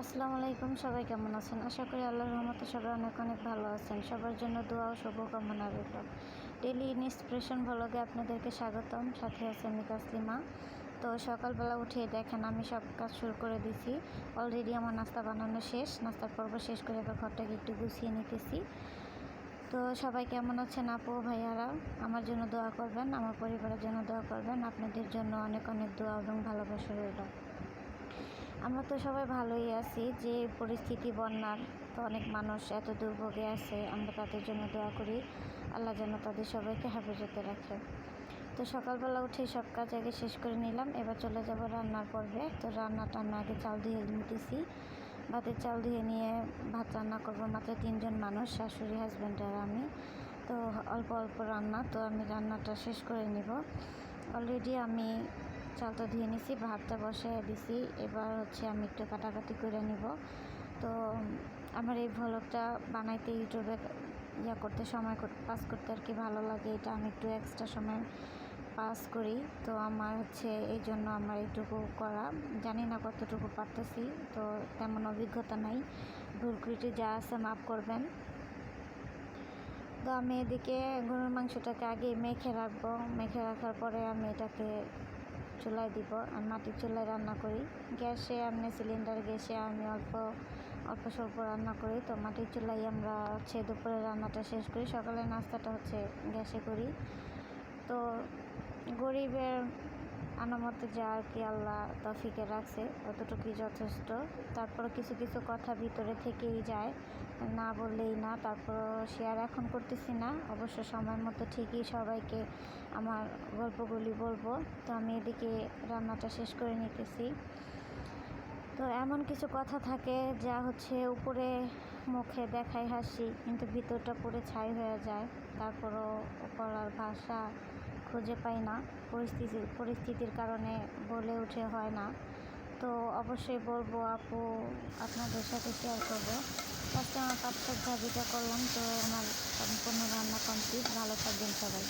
আসসালামু আলাইকুম, সবাই কেমন আছেন? আশা করি আল্লাহর রহমতে সবাই অনেক অনেক ভালো আছেন। সবার জন্য দোয়া ও শুভকামনা রইল। ডেলি ইনস্পিরেশন ব্লগে আপনাদেরকে স্বাগতম। সাথে আছে আমি তো সকালবেলা উঠে দেখেন, আমি সব কাজ শুরু করে দিছি। অলরেডি আমার নাস্তা বানানো শেষ। নাস্তার পর্ব শেষ করে এবার ঘরটাকে একটু গুছিয়ে নিতেছি। তো সবাই কেমন আছেন আপু ভাইয়ারা? আমার জন্য দোয়া করবেন, আমার পরিবারের জন্য দোয়া করবেন। আপনাদের জন্য অনেক অনেক দোয়া এবং ভালোবাসা রইল। আমরা তো সবাই ভালোই আছি, যে পরিস্থিতি বন্যার তো অনেক মানুষ এত দুর্ভোগে আছে, আমরা তাদের জন্য দোয়া করি। আল্লাহ যেন তাদের সবাইকে হেফাজতে রাখে। তো সকালবেলা উঠে সব কাজ আগে শেষ করে নিলাম, এবার চলে যাব রান্নার পর্বে। তো রান্নাটা আমি আগে চাল ধুয়ে নিতেছি। ভাতের চাল ধুয়ে নিয়ে ভাত রান্না করব মাত্র তিনজন মানুষ, শাশুড়ি হাজব্যান্ড আর আমি। তো অল্প অল্প রান্না, তো আমি রান্নাটা শেষ করে নিব। অলরেডি আমি চালটা ধুয়ে নিছি, ভাতটা বসায় দিছি। এবার হচ্ছে আমি একটু কাটাকাটি করে নিব। তো, আমার এই ভ্লগটা বানাইতে ইউটিউবে ইয়া করতে সময় পাস করতে আর কি ভালো লাগে। এটা আমি একটু এক্সট্রা সময় পাস করি। তো আমার হচ্ছে এই জন্য আমার এইটুকু করা। জানি না কতটুকু পারতেছি। তো তেমন অভিজ্ঞতা নাই। ভুল যা আছে মাফ করবেন। তো আমি এদিকে গরুর মাংসটাকে আগে মেখে রাখব। মেখে রাখার পরে আমি এটাকে চুলায় দিব আর মাটির চুলায় রান্না করি। গ্যাসে আমি সিলিন্ডার গ্যাসে আমি অল্প অল্প স্বল্প রান্না করি। তো মাটির চুলাই আমরা হচ্ছে দুপুরে রান্নাটা শেষ করি। সকালে নাস্তাটা হচ্ছে গ্যাসে করি। তো গরিবের আনামতে যা আর কি আল্লাহ তফিকে রাখছে, অতটুকুই যথেষ্ট। তারপর কিছু কিছু কথা ভিতরে থেকেই যায়। না বললেই না তারপর শেয়ার এখন করতেছি না। অবশ্য সময় মতো ঠিকই সবাইকে আমার গল্পগুলি বলব। তো আমি এদিকে রান্নাটা শেষ করে নিতেছি। তো এমন কিছু কথা থাকে যা হচ্ছে উপরে মুখে দেখায় হাসি, কিন্তু ভিতরটা পুরো ছাই হয়ে যায়। তারপরও করার ভাষা খুঁজে পাই না। পরিস্থিতির পরিস্থিতির কারণে বলে উঠে হয় না। তো অবশ্যই বলব আপু, আপনাদের সাথে শেয়ার করব। ফার্স্টে আমার পাঁচ ভাবিটা করলাম তো আমার সম্পূর্ণ রান্না কমপ্লিট ভালো থাকবেন সবাই।